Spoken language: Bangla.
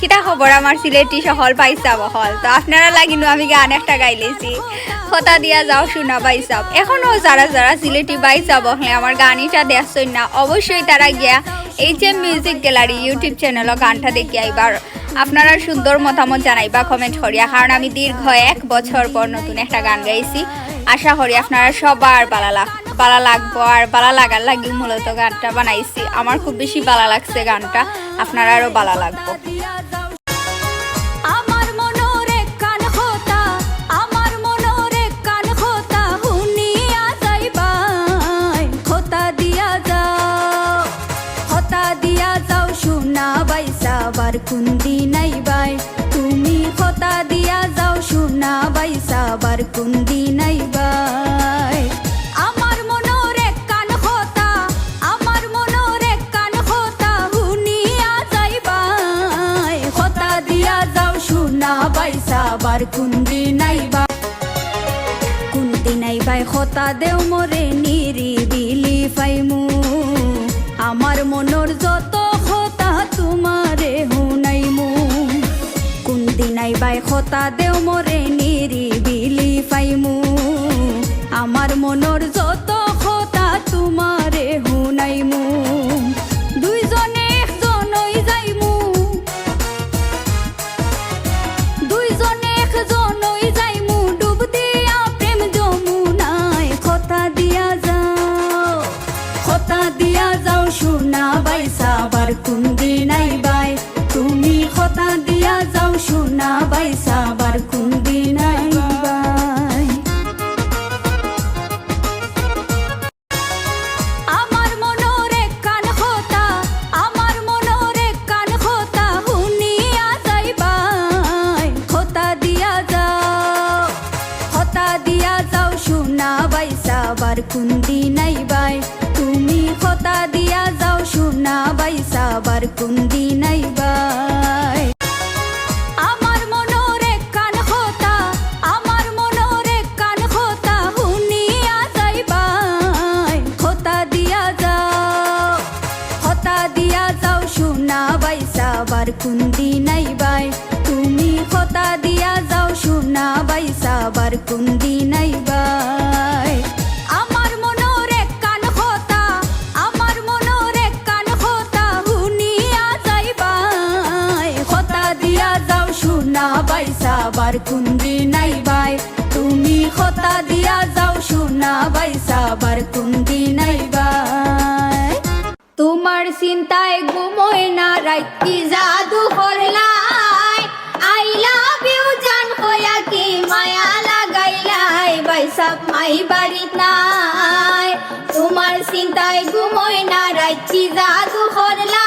কিতা খবর আমার সিলেটি সহল পাইসা বহল তো আপনারা লাগিনো আমি গান একটা গাইলেছি। কথা দিয়া যাও, শোনা বাইসাব এখনও যারা যারা সিলেটি বাইসা বহলে আমার গানিটা দেখছই না। অবশ্যই তারা গিয়া H M music gallery YouTube চ্যানেলও গানটা দেখি আইবার আপনারা সুন্দর মতামত জানাইবা কমেন্ট করিয়া। কারণ আমি দীর্ঘ এক বছর পর নতুন একটা গান গাইছি। আশা করি আপনারা সবার ভালো ভালো লাগবো আর ভালো লাগার লাগি মূলত গানটা বানাইছি। আমার খুব বেশি ভালো লাগছে গানটা, আপনারা আরও ভালো লাগবো। মনোরে কান কান বাই তুমি খোতা দিয়া যাও, শোনা বাইসা বার কুন্দি নাই বাই। শোনা বাইসা বার কুন্দি নাই বা। কুন্তি নাই বাই খোতা দেও মোরে নিরিবিলি পাইমু আমার মনোর যত খোতা তোমারে হুনাইমু কুন্তি নাই বাই খোতা দেও মোরে নিরিবিলি পাইমু আমার মনোর যত বাইসা বার কুন্দি নাই বাই তুমি খোতা দিয়া যাও সোনা বাইসা বার কুন্দি নাই বাই আমার কান খোতা কান খোতা যাইবাই। খোতা দিয়া খোতা দিয়া বাই তুমি খোতা দিয়া যাও সোনা বাইসা বার কুন্দি নাই বাইসা বার কুন্দি নাই বাই। তুমি খোতা দিয়া যাও, সোনা বাইসা বার কুন্দি নাই বাই। তোমার চিন্তায় ঘুমোয় না রাইতি জাদু কি নাই। তোমার চিন্তায় ঘুমোয় না রাইতি জাদু করলাই